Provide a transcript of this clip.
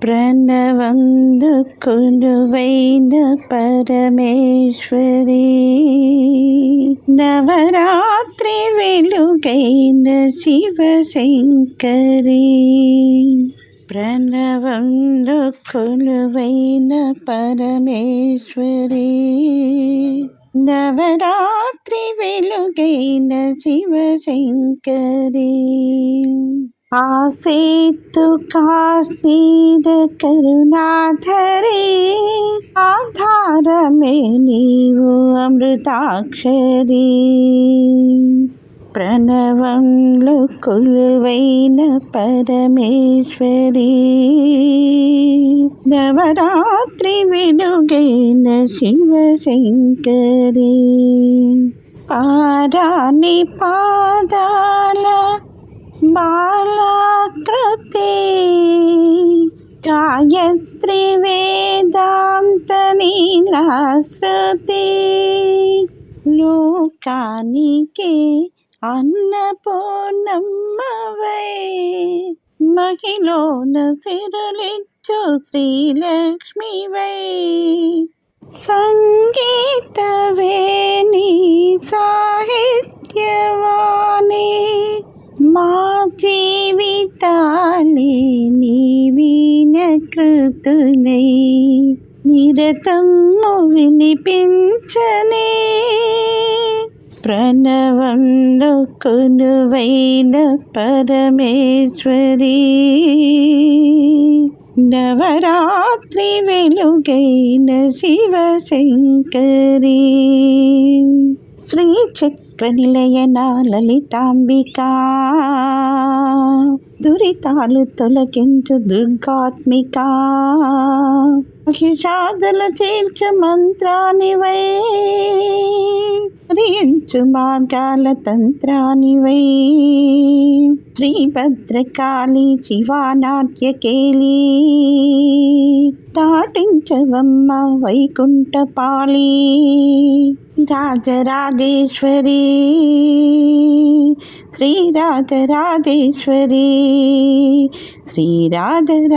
ప్రణవందు కొలువైన పరమేశ్వరి నవరాత్రి వెలుగైన శివశంకరి ప్రణవందు కొలువైన పరమేశ్వరి నవరాత్రి వెలుగైన శివశంకరి ఆసేతు కాశ్మీర కరుణాధరి ఆధారమే నీవు అమృతాక్షరి. ప్రణవంలో కొలువైన పరమేశ్వరి నవరాత్రి వెలుగైన శివశంకరి. పారాణి పాదాల బాలాకృతి గాయత్రి వేదాంత నీలాశ్రుతి. లోకానికి అన్నపూర్ణమ్మవై మహిళన సిరులిచ్చు శ్రీలక్ష్మివై. సంగీత జీవితాలే నీవీన కృతులై. నిరతము వినిపించనే. ప్రణవంలో కొనువైన పరమేశ్వరి. నవరాత్రి వెలుగైన శివశంకరీ. శ్రీచక్ర నిలయన లలితాంబికా దురితాలు తొలగించు దుర్గాత్మిక. మహిషాదులు చేర్చు మంత్రానివై. హరించు మార్గాల తంత్రానివై శ్రీభద్రకాళి శివానాట్యకేళి దాటించవమ్మ వైకుంఠపాళి. రాజరాజేశ్వరి. శ్రీరాజరాజేశ్వరి. శ్రీరాజరాజేశ్వరి.